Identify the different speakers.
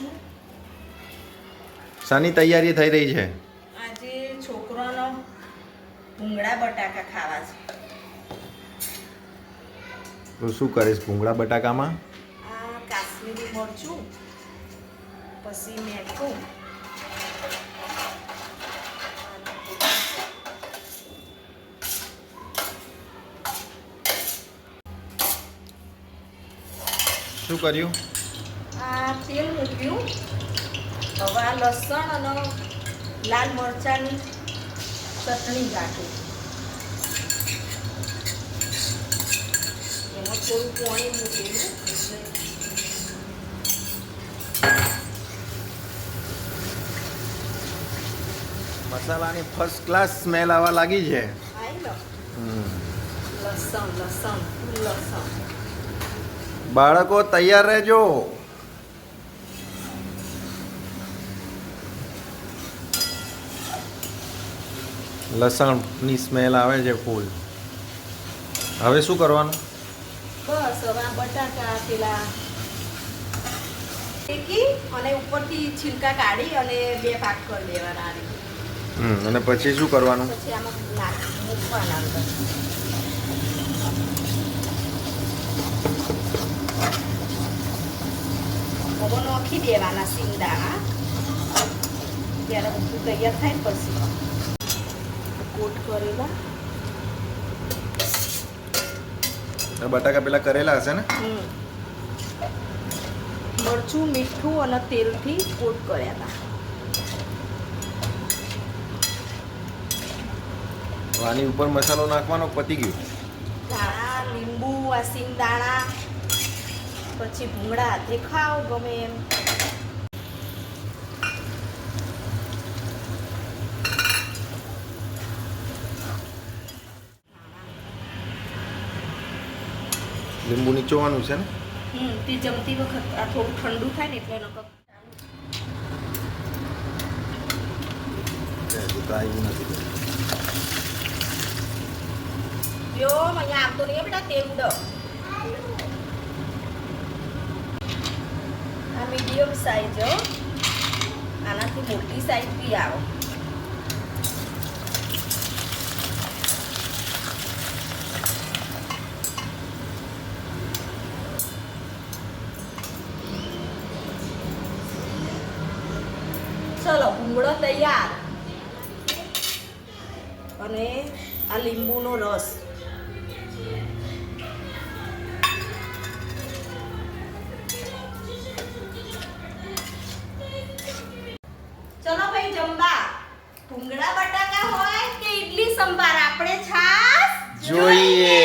Speaker 1: મરચું
Speaker 2: શાની તૈયારી થઈ રહી છે?
Speaker 1: આજે છોકરાનો ભૂંગળા બટાકા ખાવા છે.
Speaker 2: તો શું કરીશ ભૂંગળા બટાકામાં?
Speaker 1: કાશ્મીરી મરચું પછી મેઠું
Speaker 2: શું કર્યું?
Speaker 1: આ તેલ મૂક્યું. હવે આ લસણ અને લાલ મરચાંની ચટણી ગાંઠું. એમાં થોડું પાણી મૂકેલું
Speaker 2: મસાલાની ફર્સ્ટ ક્લાસ સ્મેલ આવવા લાગી છે.
Speaker 1: લસણ લસણ લસણ.
Speaker 2: બાળકો તૈયાર રહેજો. લસણની સ્મેલ આવે છે ફૂલ હવે શું કરવાનું?
Speaker 1: બસ હવે આ બટાકા પેલા શેકી અને ઉપરથી છિલકા કાઢી અને બે ભાગ કરી દેવાના આ રીતે.
Speaker 2: અને પછી શું કરવાનું?
Speaker 1: પછી આમાં મૂકવાના અંદર. નાખી દેવાના સિંગદાણા ત્યારે બધું તૈયાર થાય પછી. કોટ કરેલા.
Speaker 2: બટાકા પેલા કરેલા હશે ને?
Speaker 1: મરચું મીઠું અને તેલથી કોટ કર્યા હતા
Speaker 2: આની ઉપર મસાલો નાખવાનો પતી ગયો?
Speaker 1: ધાણા લીંબુ વાસીન દાણા પછી ભૂંગળા. હાથે ખાઓ ગમે એમ.
Speaker 2: લીંબુ નીચોવાનું છે ને?
Speaker 1: હમ તે જમતી વખત આ થોડું ઠંડુ થાય ને એટલે એનો કપ
Speaker 2: તો આવ્યું નથી
Speaker 1: યો અહીંયા આવતો નહીં બેટા તેલ ઉડો. આ મીડિયમ સાઈઝ આનાથી મોટી સાઈઝ બી આવો. ચલો ભૂંગળો તૈયાર અને આ લીંબુનો રસ ચલો ભાઈ જમવા ભૂંગળા બટાકા હોય કે ઈડલી સંભાર આપણે છાસ
Speaker 2: જોઈએ